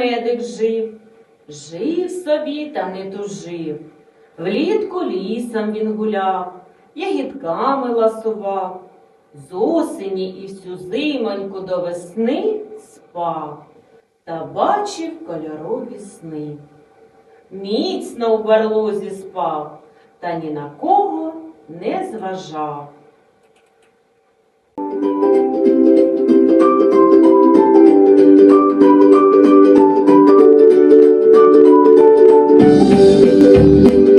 ведмедик жив. Жив собі та не тужив. Влітку лісом він гуляв, ягідками ласував. З осені і всю зимоньку до весни спав та бачив кольорові сни. Міцно у барлозі спав, та ні на кого не зважав. Кар,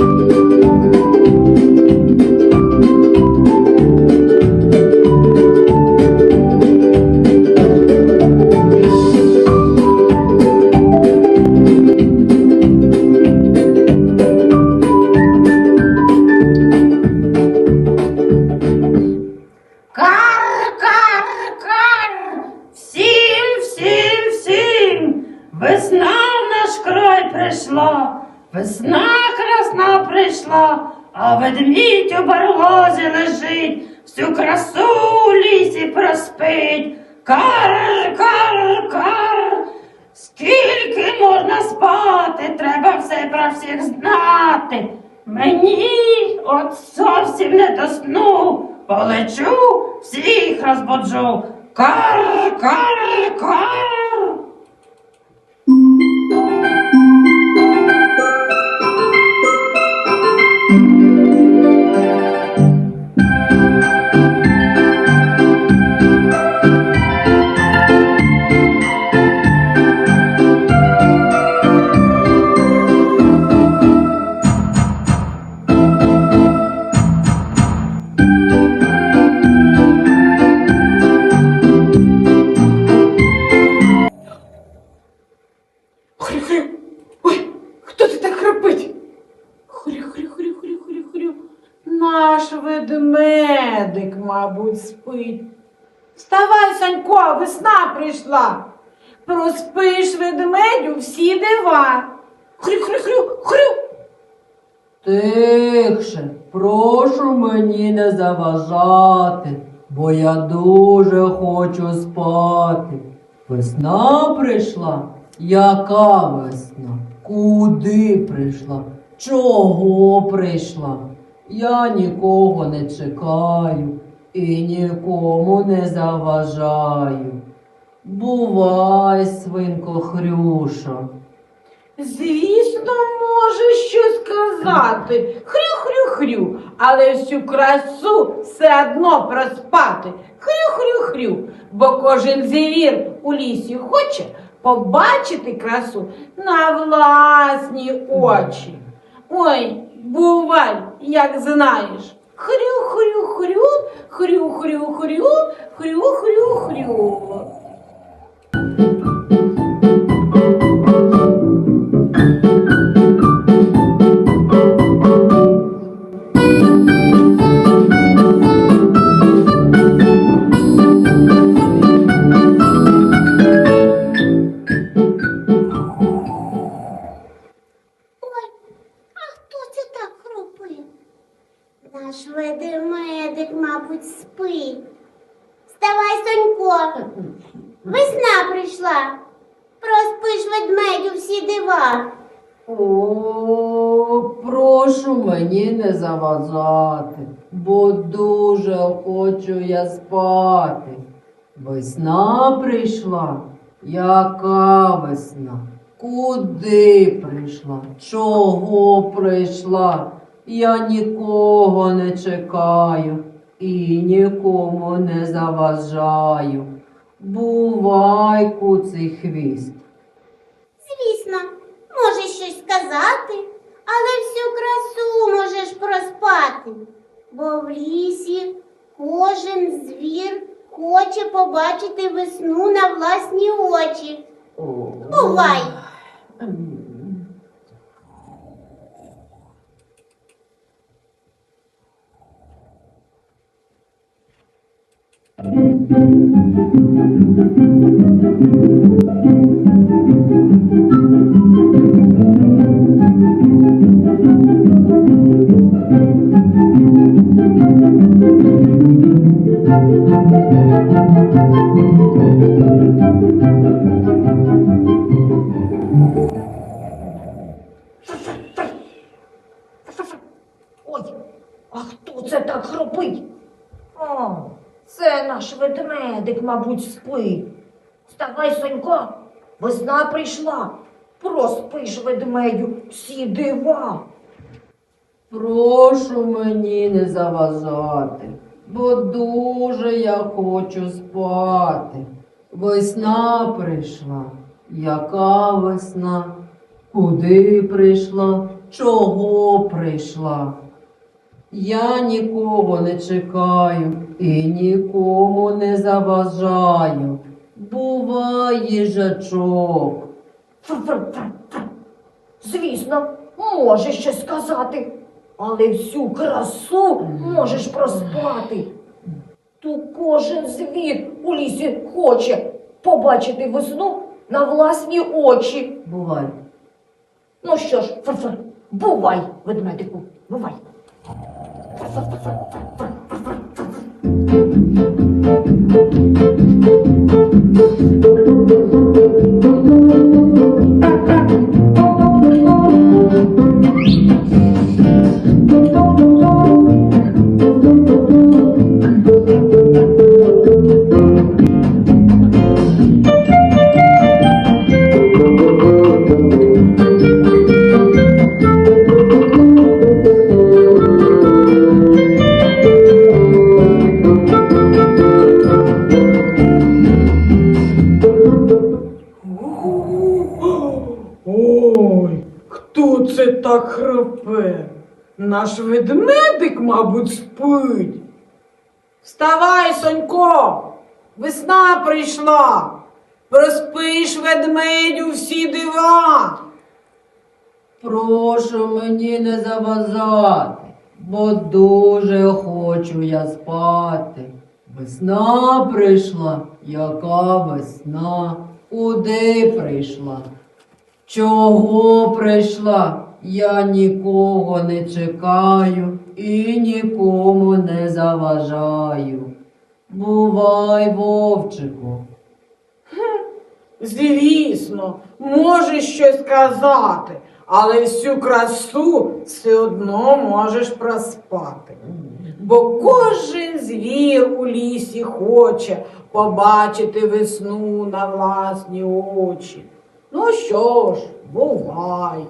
прийшла, а ведмідь у барлозі лежить, всю красу у лісі проспить. Кар, кар, кар, скільки можна спати, треба все про всіх знати. Мені от зовсім не до сну, полечу, всіх розбуджу. Кар, кар, кар. Вставай, Санько, весна прийшла. Проспиш ведмедю всі дива. Хрю-хрю-хрю-хрю. Тихше, прошу мені не заважати, бо я дуже хочу спати. Весна прийшла? Яка весна? Куди прийшла? Чого прийшла? Я нікого не чекаю і нікому не заважаю. Бувай, свинко Хрюша. Звісно, може щось сказати. Хрю-хрю-хрю, але всю красу все одно проспати. Хрю-хрю-хрю, бо кожен звір у лісі хоче побачити красу на власні очі. Ой, бувай, як знаєш. Хрю-хрю-хрю, хрю-хрю-хрю, хрю-хрю-хрю. Мені не заважати, бо дуже хочу я спати. Весна прийшла. Яка весна? Куди прийшла? Чого прийшла? Я нікого не чекаю і нікому не заважаю. Бувай, куций хвіст. Звісно, можеш щось сказати, але можеш хати, бо в лісі кожен звір хоче побачити весну на власні очі. Бувай! Thank you. Це? О, це наш ведмедик, мабуть, спить. Вставай, Сонько, весна прийшла. Проспиш ведмедю всі дива. Прошу мені не заважати, бо дуже я хочу спати. Весна прийшла. Яка весна? Куди прийшла? Чого прийшла? Я нікого не чекаю і нікому не заважаю. Бувай їжачок. Звісно, можеш щось сказати, але всю красу можеш проспати. То кожен звір у лісі хоче побачити весну на власні очі. Бувай. Ну що ж, фр-фр, бувай, ведмедику, бувай. Thank you. Ой, хто це так храпе? Наш ведмедик, мабуть, спить. Вставай, Сонько, весна прийшла. Проспиш ведмедю всі дива. Прошу мені не заважати, бо дуже хочу я спати. Весна прийшла, яка весна, куди прийшла? Чого прийшла? Я нікого не чекаю і нікому не заважаю. Бувай, вовчику. Звісно, можеш щось сказати, але всю красу все одно можеш проспати. Бо кожен звір у лісі хоче побачити весну на власні очі. Ну що ж, бувай.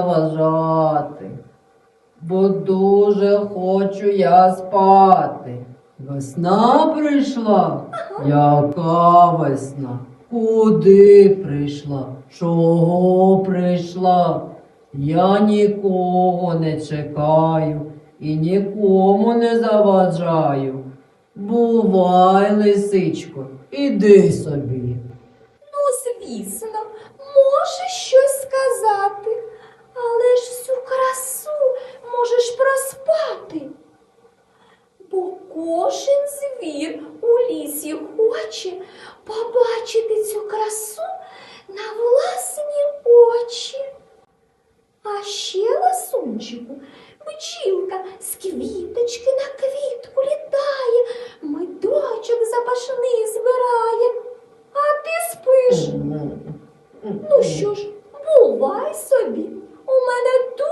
Заважати, бо дуже хочу я спати. Весна прийшла, яка весна? Куди прийшла? Чого прийшла? Я нікого не чекаю і нікому не заважаю. Бувай, лисичко, іди собі. Ну, звісно, можеш проспати. Бо кожен звір у лісі хоче побачити цю красу на власні очі. А ще ласунчику бджілка з квіточки на квітку літає, медочок запашний збирає. А ти спиш. Ну що ж, бувай собі. У мене справ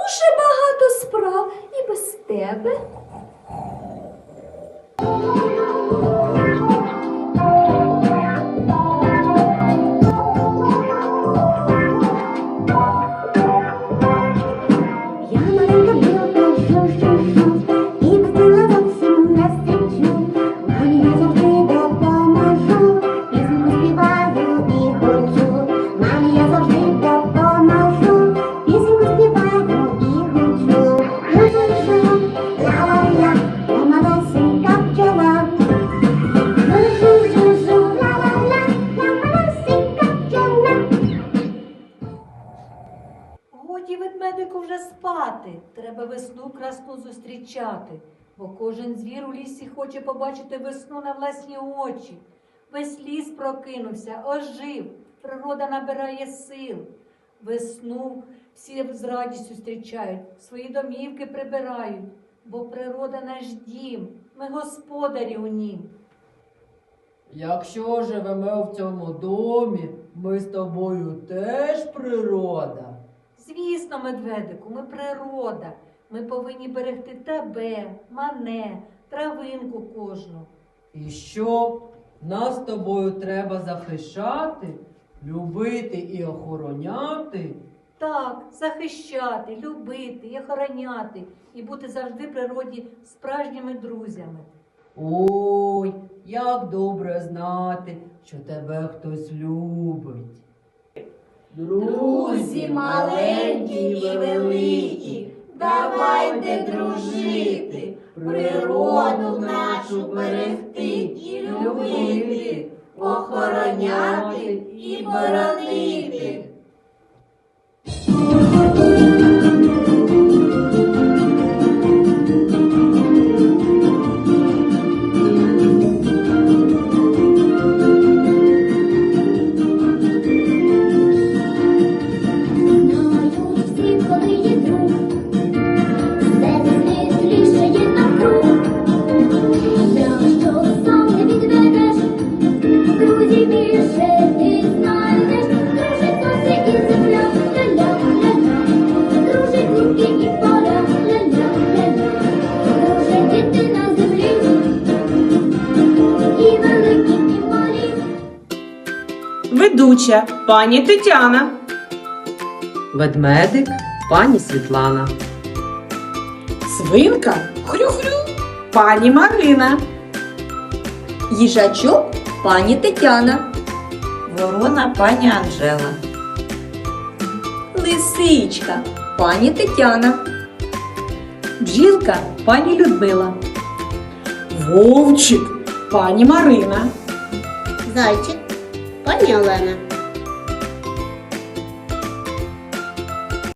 і кожен звір у лісі хоче побачити весну на власні очі. Весь ліс прокинувся, ожив, природа набирає сил. Весну всі з радістю зустрічають, свої домівки прибирають, бо природа наш дім, ми господарі у нім. Якщо живемо в цьому домі, ми з тобою теж природа. Звісно, медведику, ми природа. Ми повинні берегти тебе, мене, травинку кожну. І що нас з тобою треба захищати, любити і охороняти? Так, захищати, любити і охороняти, і бути завжди природі справжніми друзями. Ой, як добре знати, що тебе хтось любить. Друзі маленькі і великі, давайте дружити, природу нашу берегти і любити, охороняти і боронити. Ведуча пані Тетяна. Ведмедик, пані Світлана. Свинка хрю-хрю. Пані Марина. Їжачок пані Тетяна. Ворона пані Анжела. Лисичка пані Тетяна. Бджілка пані Людмила. Вовчик. Пані Марина. Зайчик, пані Олена.